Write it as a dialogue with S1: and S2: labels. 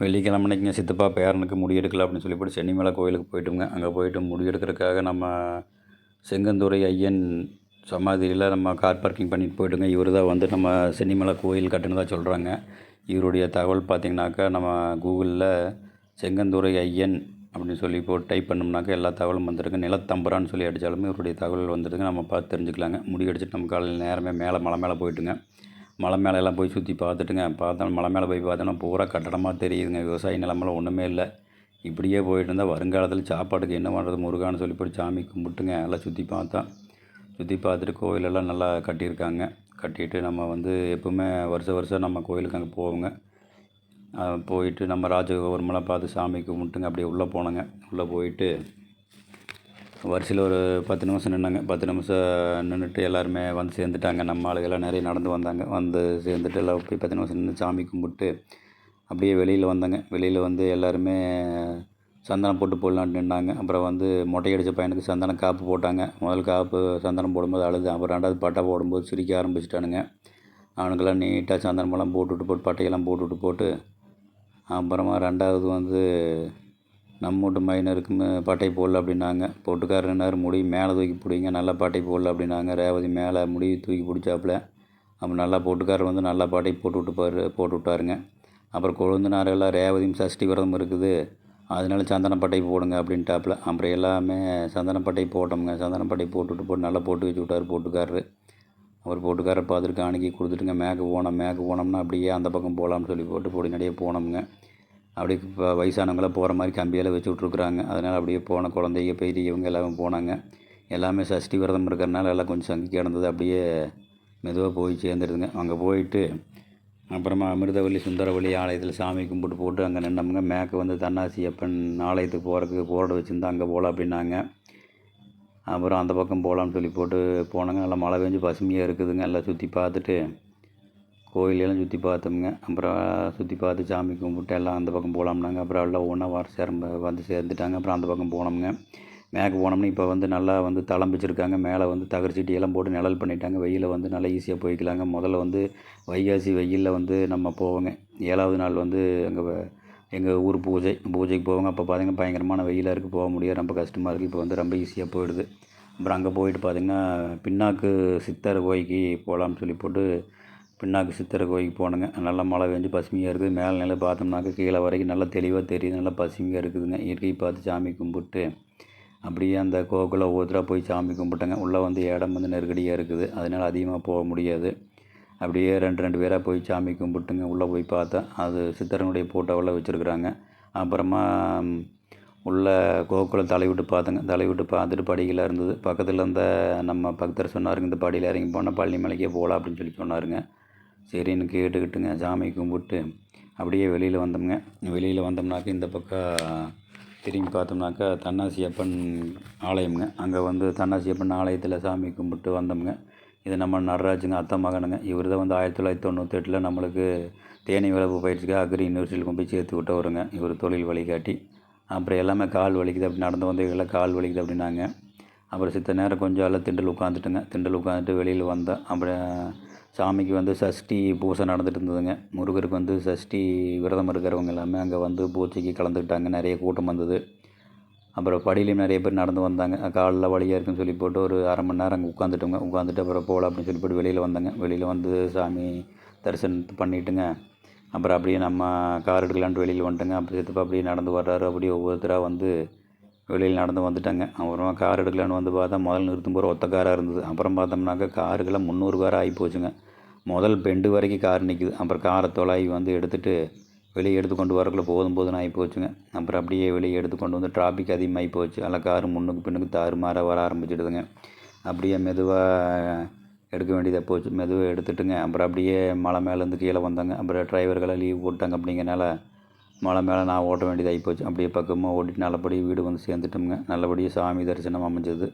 S1: வெள்ளிக்கிழமைக்கு சித்தப்பா பேரனுக்கு முடி அப்படின்னு சொல்லி போட்டு சென்னிமலை கோயிலுக்கு போயிட்டோங்க அங்கே போயிட்டு முடி எடுக்கிறதுக்காக நம்ம செங்கந்துறை ஐயன் சமாதியில் நம்ம கார் பார்க்கிங் பண்ணிட்டு போயிட்டுங்க. இவர் தான் வந்து நம்ம சென்னிமலை கோயில் கட்டினதாக சொல்கிறாங்க இவருடைய தகவல் பார்த்திங்கனாக்கா நம்ம கூகுளில் செங்கந்துறை ஐயன் அப்படின்னு சொல்லி போட்டு டைப் பண்ணோம்னாக்கா எல்லா தகவலும் வந்துருங்க. நிலத்தம்பரான்னு சொல்லி அடித்தாலுமே இவருடைய தகவல் வந்துடுங்க நம்ம பார்த்து தெரிஞ்சுக்கலாங்க. முடி அடிச்சுட்டு நம்ம காலையில் நேரமே மேலே மலை மேலே போயிட்டுங்க. மலை மேலெல்லாம் போய் சுற்றி பார்த்துட்டுங்க. பார்த்தோம் மலை மேலே போய் பார்த்தோன்னா பூரா கட்டடமாக தெரியுதுங்க. விவசாய நிலமெல்லாம் ஒன்றுமே இல்லை. இப்படியே போயிட்டு இருந்தால் வருங்காலத்தில் சாப்பாட்டுக்கு என்ன பண்ணுறது முருகான்னு சொல்லி போய் சாமி கும்பிட்டுங்க. எல்லாம் சுற்றி பார்த்தா. சுற்றி பார்த்துட்டு கோயிலெல்லாம் நல்லா கட்டியிருக்காங்க. கட்டிட்டு நம்ம வந்து எப்போவுமே வருஷம் வருஷம் நம்ம கோயிலுக்கு அங்கே போவோங்க. போயிட்டு நம்ம ராஜகோபுரமெல்லாம் பார்த்து சாமி கும்பிட்டுங்க. அப்படியே உள்ளே போனோங்க. உள்ளே போயிட்டு வரிசையில் ஒரு பத்து நிமிஷம் நின்னாங்க. பத்து நிமிஷம் நின்றுட்டு எல்லாருமே வந்து சேர்ந்துட்டாங்க. நம்ம ஆளுகெல்லாம் நிறைய நடந்து வந்தாங்க. வந்து சேர்ந்துட்டு எல்லாம் போய் பத்து நிமிஷம் நின்று சாமி கும்பிட்டு அப்படியே வெளியில் வந்தாங்க. வெளியில் வந்து எல்லாருமே சந்தனம் போட்டு போடலான்ட்டு நின்னாங்க. அப்புறம் வந்து மொட்டையடித்த பையனுக்கு சந்தனம் காப்பு போட்டாங்க. முதல் காப்பு சந்தனம் போடும்போது அழுது. அப்புறம் ரெண்டாவது பட்டை போடும்போது சிரிக்க ஆரம்பிச்சிட்டானுங்க. அவனுக்கெல்லாம் நீட்டாக சந்தனமெல்லாம் போட்டுவிட்டு போட்டு பட்டையெல்லாம் போட்டுவிட்டு போட்டு அப்புறமா ரெண்டாவது வந்து நம்ம வீட்டு மைனருக்குமே பட்டை போடல அப்படின்னாங்க. பொட்டுக்காரனார் முடி மேலே தூக்கி பிடிங்க நல்லா பட்டை போடல அப்படின்னாங்க. ரேவதி மேலே முடி தூக்கி பிடிச்சாப்புல. அப்போ நல்லா பொட்டுக்காரர் வந்து நல்லா பட்டை போட்டு விட்டுப்பாரு போட்டு விட்டாருங்க. அப்புறம் கொழுந்தனாரெல்லாம் ரேவதியும் சஷ்டி விரதம் இருக்குது. அதனால சந்தனப்பட்டை போடுங்க அப்படின்ட்டாப்புல. அப்புறம் எல்லாமே சந்தனப்பட்டை போட்டோமுங்க. சந்தனப்பட்டை போட்டுவிட்டு போட்டு நல்லா போட்டு வச்சு விட்டார் போட்டுக்காரரு அவர் போட்டுக்காரரை பார்த்துட்டு காணிக்கை கொடுத்துட்டுங்க. மேற்கு போனோம் மேக்கு போனோம்னா அப்படியே அந்த பக்கம் போகலாம்னு சொல்லி போட்டு போடி நிறைய போனோம்ங்க. அப்படியே இப்போ வயசானவங்களாம் போகிற மாதிரி கம்பியெல்லாம் வச்சு விட்ருக்குறாங்க அதனால் அப்படியே போன குழந்தைங்க பெரியவங்க எல்லாமே போனாங்க. எல்லாமே சஷ்டி விரதம் இருக்கிறனால எல்லாம் கொஞ்சம் சங்கி கிடந்தது. அப்படியே மெதுவாக போய் சேர்ந்துருதுங்க அங்கே போயிட்டு அப்புறமா அமிர்தவல்லி சுந்தரவல்லி ஆலயத்தில் சாமி கும்பிட்டு போட்டு அங்கே நின்னவங்க மேற்கு வந்து தன்னாசி அப்பன் ஆலயத்துக்கு போகிறதுக்கு போர்டு வச்சுருந்தா அங்கே போகலாம் அப்படின்னாங்க. அப்புறம் அந்த பக்கம் போகலான்னு சொல்லி போட்டு போனாங்க. நல்லா மழை பெஞ்சு பசுமையாக இருக்குதுங்க. எல்லாம் சுற்றி பார்த்துட்டு கோயிலெல்லாம் சுற்றி பார்த்தோமுங்க. அப்புறம் சுற்றி பார்த்து சாமி கும்பிட்டு எல்லாம் அந்த பக்கம் போகலாம்னாங்க அப்புறம் எல்லாம் ஒன்றா வர சேரம்ப வந்து சேர்ந்துட்டாங்க. அப்புறம் அந்த பக்கம் போனோமுங்க. மேற்கு போனோம்னா இப்போ வந்து நல்லா வந்து தளம் வச்சுருக்காங்க மேலே வந்து தகர் சீட்டி எல்லாம் போட்டு நிழல் பண்ணிட்டாங்க. வெயிலில் வந்து நல்லா ஈஸியாக போய்க்கலாங்க. முதல்ல வந்து வைகாசி வெயிலில் வந்து நம்ம போவோங்க. ஏழாவது நாள் வந்து அங்கே எங்கள் ஊர் பூஜை. பூஜைக்கு போவாங்க. அப்போ பார்த்திங்கன்னா பயங்கரமான வெயிலாக இருக்குது போக முடியாது. ரொம்ப கஷ்டமாக இருக்குது இப்போ வந்து ரொம்ப ஈஸியாக போயிடுது. அப்புறம் அங்கே போயிட்டு பார்த்திங்கன்னா பின்னாக்கு சித்தர் கோயிக்கு போகலாம்னு சொல்லி போட்டு பின்னாக்கு சித்தர் கோயிலுக்கு போனோங்க. நல்லா மழை பெஞ்சு பசுமையாக இருக்குது. மேலே நிலை பார்த்தோம்னாக்க கீழே வரைக்கும் நல்லா தெளிவாக தெரியுது. நல்லா பசுமையாக இருக்குதுங்க. இயற்கையை பார்த்து சாமி கும்பிட்டு அப்படியே அந்த கோகுல ஒவ்வொருத்தராக போய் சாமி கும்பிட்டேங்க. உள்ளே வந்து இடம் வந்து நெருக்கடியாக இருக்குது. அதனால் அதிகமாக போக முடியாது. அப்படியே ரெண்டு ரெண்டு பேராக போய் சாமி கும்பிட்டுங்க. உள்ளே போய் பார்த்தேன் அது சித்தரனுடைய ஃபோட்டோவெல்லாம் வச்சுருக்குறாங்க. அப்புறமா உள்ள கோகுலம் தலைவிட்டு பார்த்தேங்க. தலைவிட்டு பார்த்துட்டு படியில் இருந்தது. பக்கத்தில் இருந்த நம்ம பக்தர் சொன்னாருங்க இந்த படியில் இறங்கி போனால் பழனி மலைக்கே போகலாம் அப்படின்னு சொல்லி சொன்னாருங்க. சரின்னு கேட்டுக்கிட்டுங்க சாமி கும்பிட்டு அப்படியே வெளியில் வந்தோம்ங்க. வெளியில் வந்தோம்னாக்க இந்த பக்கம் திரும்பி பார்த்தோம்னாக்கா தன்னாசி அப்பன் ஆலயம்ங்க. அங்கே வந்து தன்னாசி அப்பன் ஆலயத்தில் சாமி கும்பிட்டு வந்தோம்ங்க. இது நம்ம நடராஜுங்க அத்தை மகனுங்க. இவர் தான் வந்து ஆயிரத்தி தொள்ளாயிரத்தி தொண்ணூத்தெட்டில் நம்மளுக்கு தேனி வளர்ப்பு பயிற்சிக்காக அக்ரி யூனிவர்சிட்டியில் கொண்டு போய் சேர்த்து விட்டவருங்க. இவர் தொழில் வழிகாட்டி. அப்புறம் எல்லாமே கால் வலிக்குது அப்படி நடந்து வந்தவங்கெல்லாம் கால் வலிக்குது அப்படின்னாங்க. அப்புறம் சித்த நேரம் கொஞ்சம் எல்லாம் திண்டல் உட்காந்துட்டுங்க திண்டல் உட்காந்துட்டு வெளியில் வந்தேன். அப்புறம் சாமிக்கு வந்து சஷ்டி பூஜை நடந்துட்டு இருந்ததுங்க. முருகருக்கு வந்து சஷ்டி விரதம் இருக்கிறவங்க எல்லாமே அங்கே வந்து பூஜைக்கு கலந்துக்கிட்டாங்க. நிறைய கூட்டம் வந்தது. அப்புறம் படியிலையும் நிறைய பேர் நடந்து வந்தாங்க. காலில் வலியாக இருக்குன்னு சொல்லி போட்டு ஒரு அரை மணி நேரம் அங்கே உட்காந்துட்டோங்க உட்காந்துட்டு அப்புறம் போகலாம் அப்படின்னு சொல்லி போட்டு வெளியில் வந்தாங்க. வெளியில் வந்து சாமி தரிசனம் பண்ணிட்டுங்க. அப்புறம் அப்படியே நம்ம கார் எடுக்கலான்ட்டு வெளியில் வந்துட்டோங்க. அப்புறம் சித்தப்பா அப்படியே நடந்து வர்றாரு. அப்படியே ஒவ்வொருத்தராக வந்து வெளியில் நடந்து வந்துட்டாங்க. அப்புறமா கார் எடுக்கலான்னு வந்து பார்த்தா முதல் நிறுத்தும் போகிற ஒத்த காராக இருந்தது. அப்புறம் பார்த்தோம்னாக்கா காருக்கெல்லாம் முந்நூறு கார் ஆகி போச்சுங்க. முதல் பெண்டு வரைக்கும் கார் நிற்குது அப்புறம் காரை தொலாவி வந்து எடுத்துகிட்டு வெளியே எடுத்து கொண்டு வரக்குள்ள போதும் போதும்னு ஆகி போச்சுங்க. அப்புறம் அப்படியே வெளியே எடுத்து கொண்டு வந்து டிராஃபிக் அதிகமாகி போச்சு. எல்லாம் கார் முன்னுக்கு பின்னுக்கு தாறுமாறாக வர ஆரம்பிச்சிடுதுங்க. அப்படியே மெதுவாக எடுக்க வேண்டியதாக போச்சு. மெதுவாக எடுத்துட்டுங்க. அப்புறம் அப்படியே மலை மேலேருந்து கீழே வந்தாங்க. அப்புறம் டிரைவர்களெல்லாம் லீவ் போட்டாங்க அப்படிங்கிறனால மலை மேலே நான் ஓட்ட வேண்டியதாகி போச்சு. அப்படியே பக்கமாக ஓட்டிட்டு நல்லபடியாக வீடு வந்து சேர்ந்துட்டோமுங்க. நல்லபடியாக சாமி தரிசனம் அமைஞ்சது.